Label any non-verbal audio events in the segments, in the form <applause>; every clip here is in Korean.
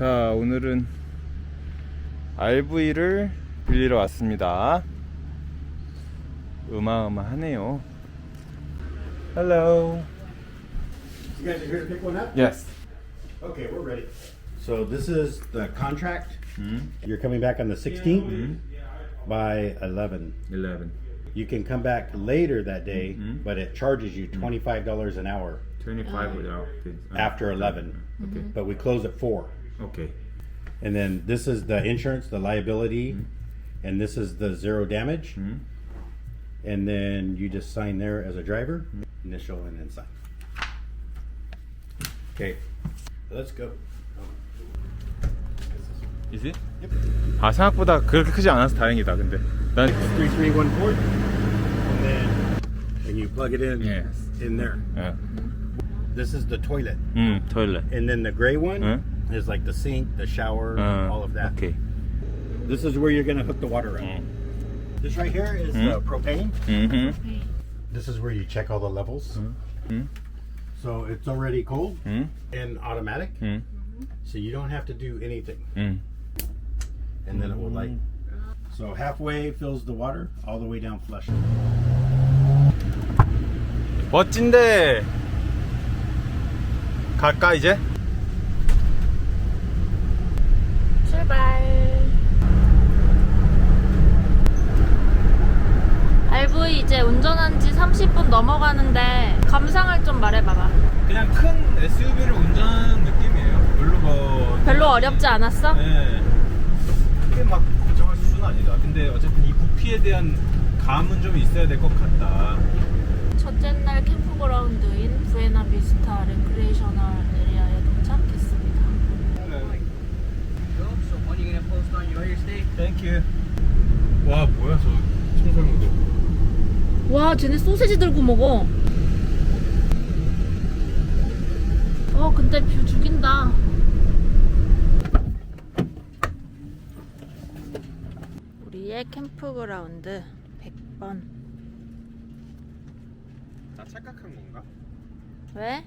자, 오늘은 RV를 빌리러 왔습니다. 어마어마하네요. Hello. You guys are here to pick one up? Yes. Okay, we're ready. So this is the contract. You're coming back on the 16th by 11. 11. You can come back later that day, but it charges you $25 an hour 25 without this. after 11. Okay. But we close at 4. Okay. And then this is the insurance, the liability, and this is the zero damage. And then you just sign there as a driver, initial and then sign. Okay, let's go. Is it? 아, 생각보다 그렇게 크지 않아서 다행이다. 근데 난 3314 and then and you plug it in Yes. in there. 예. This is the toilet. 음, 토일렛. And then the gray one Huh? is like the sink, the shower, 어, all of that. 오케이. This is where you're gonna hook the water up. This right here is Hmm? uh, propane. 음. This is where you check all the levels. Hmm? So it's already cold 음. and automatic. 음. So you don't have to do anything. 음. And then it will light. So halfway fills the water, all the way down flush. 멋진데. 갈까 이제? 30분 넘어가는데 감상을 좀 말해봐봐. 그냥 큰 SUV를 운전하는 느낌이에요. 별로 뭐 별로 어렵지 않았어? 네. 크게 막 걱정할 수는 아니다. 근데 어쨌든 이 부피에 대한 감은 좀 있어야 될 것 같다. 첫째 날 캠프그라운드인 부에나비스타 레크레이셔널 에리아에 도착했습니다. So when are you gonna post on your stay? 땡큐. 와 뭐야 저 청설모도. 와, 쟤네 소세지 들고 먹어. 어, 근데 뷰 죽인다. 우리의 캠프그라운드 100번. 나 착각한 건가? 왜?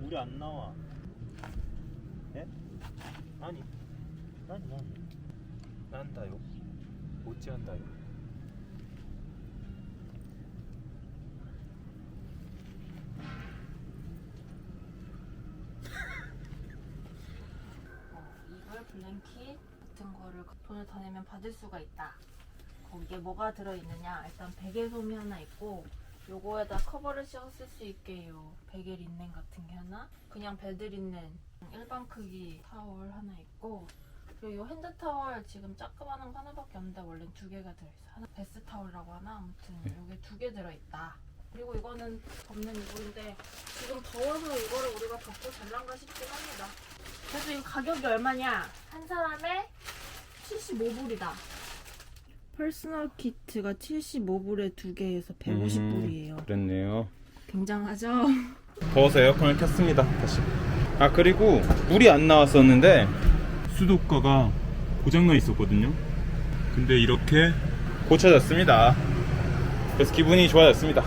물이 안 나와. 예? 아니. 아니 아니. 난다요. 어찌 한다요? 이걸 블랭킷 같은 거를 돈을 더 내면 받을 수가 있다. 거기에 뭐가 들어있느냐? 일단 베개 솜이 하나 있고 요거에다 커버를 씌워 쓸 수 있게 요 베개 린넨 같은 게 하나 그냥 베드 린넨 일반 크기 타월 하나 있고 그리고 요 핸드 타월 지금 자그마한 거 하나밖에 없는데 원래 두 개가 들어있어 하나 베스 타월이라고 하나 아무튼 요게 두 개 들어있다 그리고 이거는 덮는 이불인데 지금 더워서 이거를 우리가 덮고 잘란가 싶긴 합니다 그래서 이거 가격이 얼마냐? 한 사람에 75불이다. 퍼스널 키트가 75불에 두 개에서 150불이에요. 음, 그랬네요. 굉장하죠? 더워서 에어컨을 켰습니다. 다시. 아 그리고 물이 안 나왔었는데 수도가가 고장나 있었거든요. 근데 이렇게 고쳐졌습니다. 그래서 기분이 좋아졌습니다.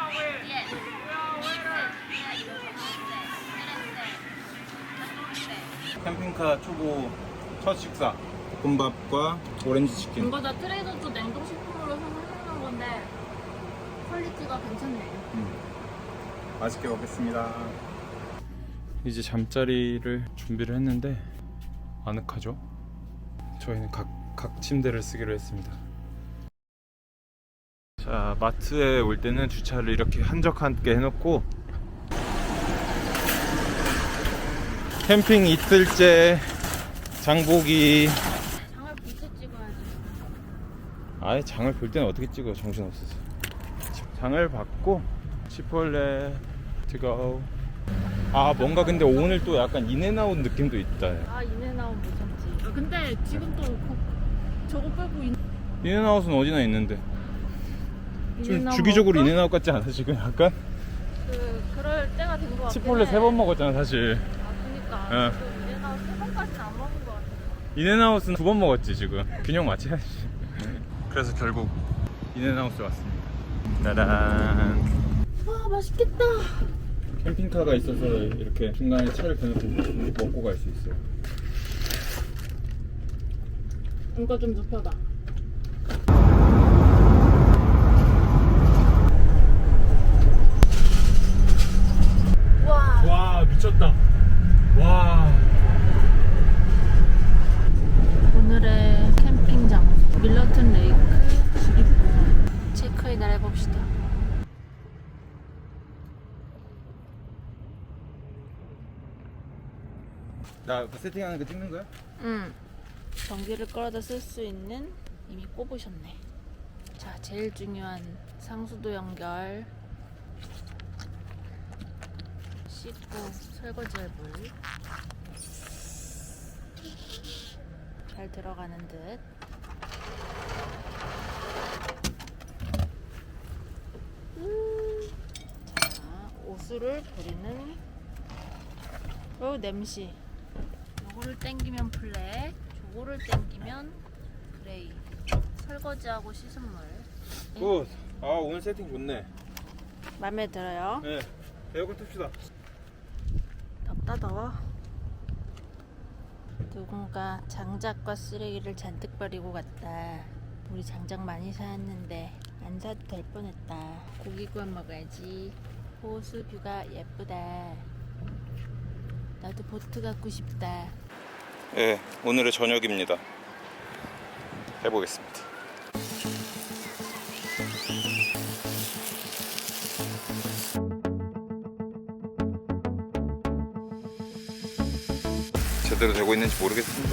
털려고 캠핑카 초보 첫 식사 볶음밥과 오렌지 치킨. 이거 다 트레이더도 냉동식품으로 사는 건데 퀄리티가 괜찮네요. 맛있게 먹겠습니다. 이제 잠자리를 준비를 했는데 아늑하죠? 저희는 각, 각 침대를 쓰기로 했습니다. 자, 마트에 올 때는 주차를 이렇게 한적하게 해놓고 캠핑 이틀째 장보기 장을 볼 때 찍어야지. 아예 장을 볼 때는 어떻게 찍어요 정신없어서 장을 받고 치폴레 트고 아 뭔가 근데 오늘 또 약간 인앤아웃 느낌도 있다 아 나온 못 참지. 아, 근데 지금 또 거- 저거 빼고 인- 인앤아웃은 어디나 있는데 좀 인앤아웃 주기적으로 먹을까? 인앤아웃 같지 않아 지금 약간? 그 그럴 때가 된것 같긴 치폴레 해. 세번 먹었잖아 사실 아 그니까 응. 그 이제나 세 번까지는 안 먹은 것 같아 인앤아웃은 두 번 먹었지 지금. 균형 맞춰야지. 그래서 결국 인앤아웃에 왔습니다. 짜란 와 맛있겠다. 캠핑카가 있어서 이렇게 중간에 차를 대놓고 먹고 갈 수 있어요. 이거 좀 눕혀봐 와 와 미쳤다 와 오늘의 캠핑 장소 밀러튼 레이크 주립공원 체크인을 해봅시다 나 세팅하는 거 찍는 거야? 응. 전기를 끌어다 쓸 수 있는 이미 꼽으셨네. 자 제일 중요한 상수도 연결. 씻고 설거지할 물 잘 들어가는 듯. 음. 자 옷을 버리는. 어 냄새 요거를 땡기면 블랙, 저거를 땡기면 그레이. 설거지하고 씻은 물. 굿. 아 오늘 세팅 좋네 마음에 들어요? 네 에어컨 틉시다 덥다 더워. 누군가 장작과 쓰레기를 잔뜩 버리고 갔다. 우리 장작 많이 사왔는데 안 사도 될 뻔했다. 고기 구워 먹어야지. 호수 뷰가 예쁘다. 나도 보트 갖고 싶다. 네 오늘의 저녁입니다. 해보겠습니다. 제대로 되고 있는지 모르겠습니다.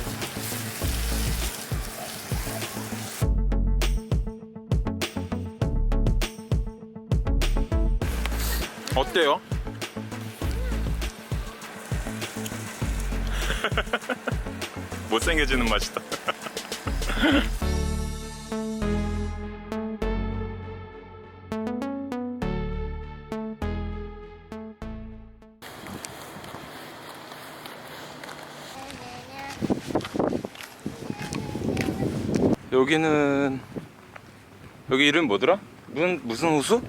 어때요? <laughs> 못생겨지는 맛이다. 여기는 여기 이름 뭐더라? 무슨 무슨 호수?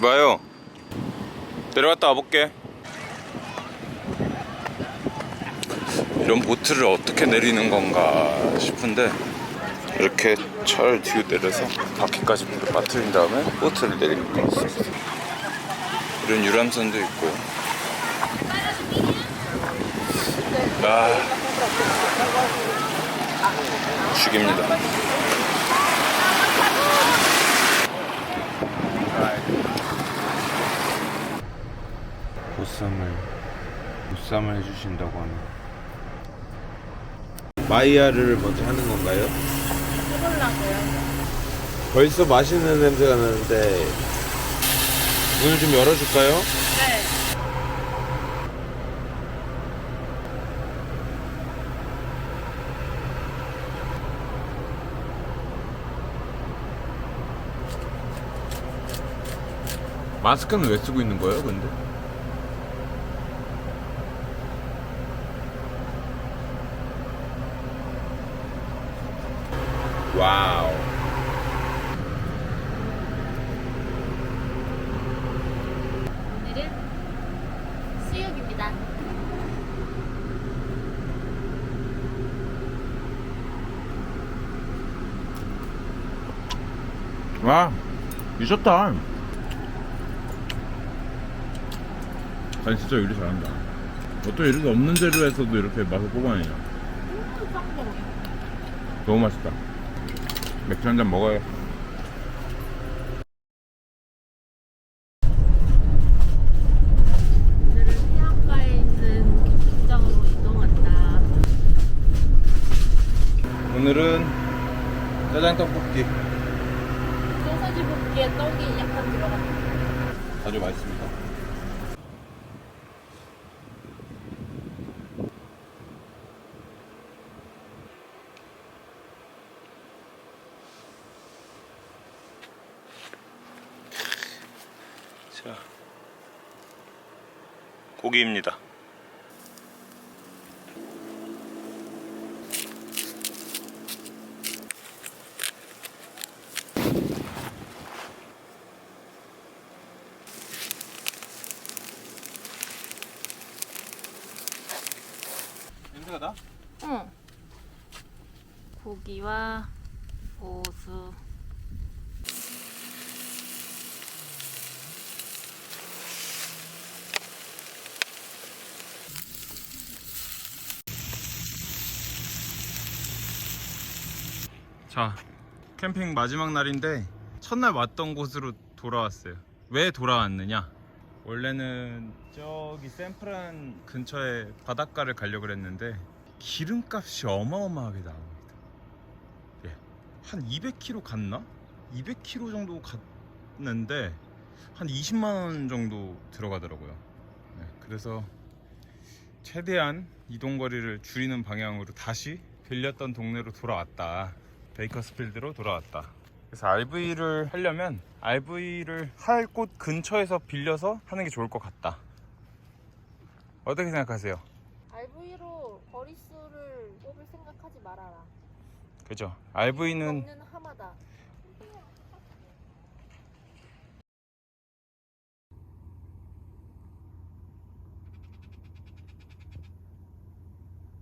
이봐요. 내려갔다 와볼게. 이런 보트를 어떻게 내리는 건가 싶은데 이렇게 차를 뒤로 내려서 바퀴까지 물을 빠뜨린 다음에 보트를 내리는 것 같습니다. 이런 유람선도 있고요. 아, 죽입니다. 보쌈을 보쌈을 해주신다고 합니다. 마이야르를 먼저 하는 건가요? 해보려고요. 벌써 맛있는 냄새가 나는데 문을 좀 열어줄까요? 네. 마스크는 왜 쓰고 있는 거예요, 근데? 와우. 오늘은 수육입니다. 와, 미쳤다. 아니 진짜 요리 잘한다. 어떤 요리가 없는 재료에서도 이렇게 맛을 뽑아내냐. 너무 맛있다. 맥주 한 잔 먹어요. 오늘은 해안가에 있는 캠핑장으로 이동한다. 오늘은 짜장 떡볶이 아주 맛있습니다. 자, 고기입니다. 가 나? 응. 고기와 고수. 자, 캠핑 마지막 날인데 첫날 왔던 곳으로 돌아왔어요. 왜 돌아왔느냐? 원래는 저기 샌프란 근처에 바닷가를 가려고 그랬는데 기름값이 어마어마하게 나옵니다. 예. 한 200km 갔나? 200km 정도 갔는데 한 20만 원 정도 들어가더라고요. 네, 그래서 최대한 이동 거리를 줄이는 방향으로 다시 빌렸던 동네로 돌아왔다. 베이커스필드로 돌아왔다. 그래서 RV를 하려면 RV를 할 곳 근처에서 빌려서 하는 게 좋을 것 같다. 어떻게 생각하세요? RV로 거리수를 뽑을 생각하지 말아라. 그죠? RV는 먹는 하마다.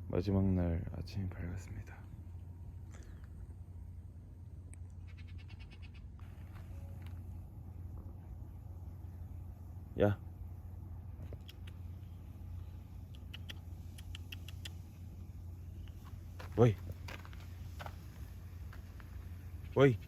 마지막 날 아침이 밝았습니다. 야. 어이. 어이.